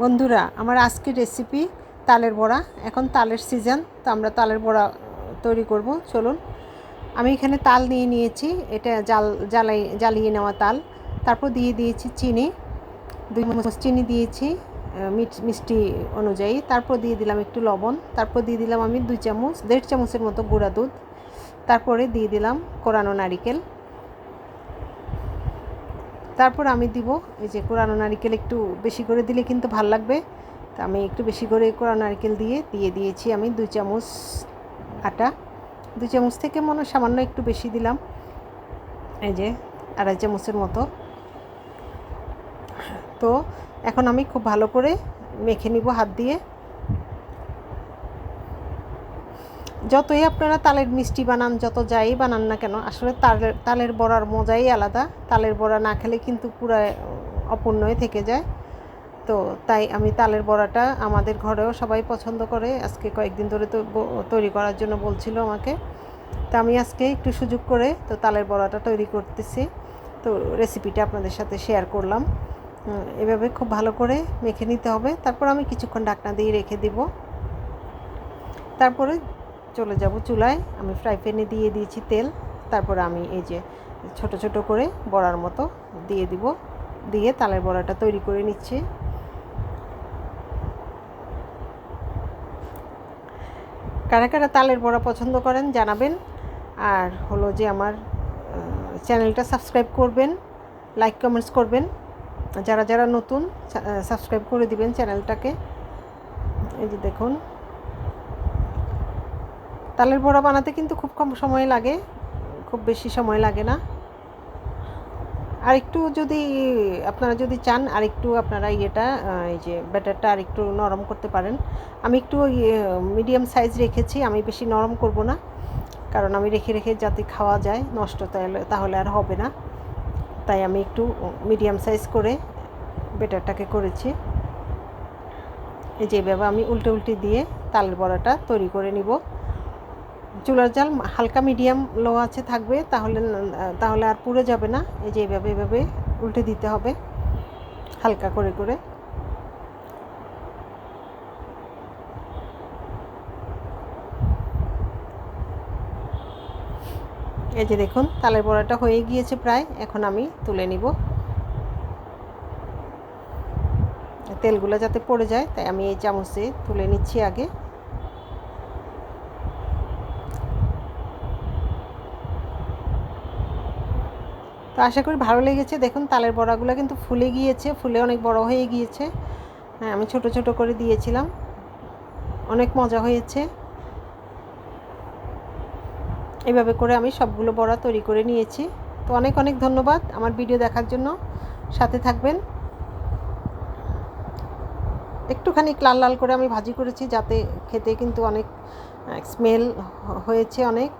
বন্ধুরা, আমার আজকের রেসিপি তালের বড়া। এখন তালের সিজন তো আমরা তালের বড়া তৈরি করব। চলুন, আমি এখানে তাল নিয়ে নিয়েছি। এটা জাল, জ্বালাই, জ্বালিয়ে নেওয়া তাল। তারপর দিয়ে দিয়েছি চিনি। দুই চামচ চিনি দিয়েছি মিষ্টি অনুযায়ী। তারপর দিয়ে দিলাম একটু লবণ। তারপর দিয়ে দিলাম আমি দুই চামচ, দেড় চামচের মতো গুঁড়া দুধ। তারপরে দিয়ে দিলাম কোরানো নারিকেল। তারপর আমি দিব, এই যে কোরানো নারিকেল একটু বেশি করে দিলে কিন্তু ভালো লাগবে। তা আমি একটু বেশি করে কোরানো নারিকেল দিয়ে দিয়ে দিয়েছি আমি দুই চামচ আটা। দুই চামচ থেকে মনে সামান্য একটু বেশি দিলাম। এই যে আড়াই চামচের মতো। তো এখন আমি খুব ভালো করে মেখে নিব হাত দিয়ে। যতই আপনারা তালের মিষ্টি বানান, যত যাই বানান না কেন, আসলে তালের তালের বড়ার মজাই আলাদা। তালের বড়া না খেলে কিন্তু পুরো অপূর্ণই থেকে যায়। তো তাই আমি তালের বড়াটা আমাদের ঘরেও সবাই পছন্দ করে। আজকে কয়েকদিন ধরে তো তৈরি করার জন্য বলছিল আমাকে। তা আমি আজকে একটু সুযোগ করে তো তালের বড়াটা তৈরি করতেছি। তো রেসিপিটা আপনাদের সাথে শেয়ার করলাম। এভাবে খুব ভালো করে মেখে নিতে হবে। তারপর আমি কিছুক্ষণ ঢাকনা দিয়ে রেখে দিব। তারপরে চলে যাব চুলায়। আমি ফ্রাই প্যানে দিয়ে দিয়েছি তেল। তারপরে আমি এই যে ছোট ছোট করে বড়ার মতো দিয়ে দিব। দিয়ে তালের বড়াটা তৈরি করে নিচ্ছি। কারা কারা তালের বড়া পছন্দ করেন জানাবেন। আর হলো যে আমার চ্যানেলটা সাবস্ক্রাইব করবেন লাইক কমেন্টস করবেন। যারা যারা নতুন সাবস্ক্রাইব করে দিবেন চ্যানেলটাকে। এই যে দেখুন তালের বড়া বানাতে কিন্তু খুব কম সময় লাগে, খুব বেশি সময় লাগে না। আর একটু যদি আপনারা যদি চান, আর একটু আপনারা ইয়েটা এই যে ব্যাটারটা আর একটু নরম করতে পারেন। আমি একটু মিডিয়াম সাইজ রেখেছি, আমি বেশি নরম করব না। কারণ আমি রেখে রেখে যাতে খাওয়া যায়, নষ্ট তাহলে তাহলে আর হবে না। তাই আমি একটু মিডিয়াম সাইজ করে বেটারটাকে করেছি। এই যে এভাবে আমি উল্টে উল্টে দিয়ে তালের বড়াটা তৈরি করে নিব। চুলার জাল হালকা মিডিয়াম লো আছে থাকবে, তাহলে তাহলে আর পুড়ে যাবে না। এই যে এভাবে এভাবে উল্টে দিতে হবে, হালকা করে করে। এই যে দেখুন, তালের বড়াটা হয়ে গিয়েছে প্রায়, এখন আমি তুলে নিব। তেলগুলো যাতে পড়ে যায়, তাই আমি এই চামচে তুলে নিচ্ছি আগে। আশা করি ভালো লেগেছে। দেখুন, তালের বড়াগুলো কিন্তু ফুলে গিয়েছে, ফুলে অনেক বড় হয়ে গিয়েছে। হ্যাঁ আমি ছোট ছোট করে দিয়েছিলাম। অনেক মজা হয়েছে। এভাবে করে আমি সবগুলো বড়া তৈরি করে নিয়েছি। তো অনেক অনেক ধন্যবাদ আমার ভিডিও দেখার জন্য। সাথে থাকবেন। একটুখানি লাল লাল করে আমি ভাজি করেছি, যাতে খেতে কিন্তু অনেক স্মেল হয়েছে অনেক।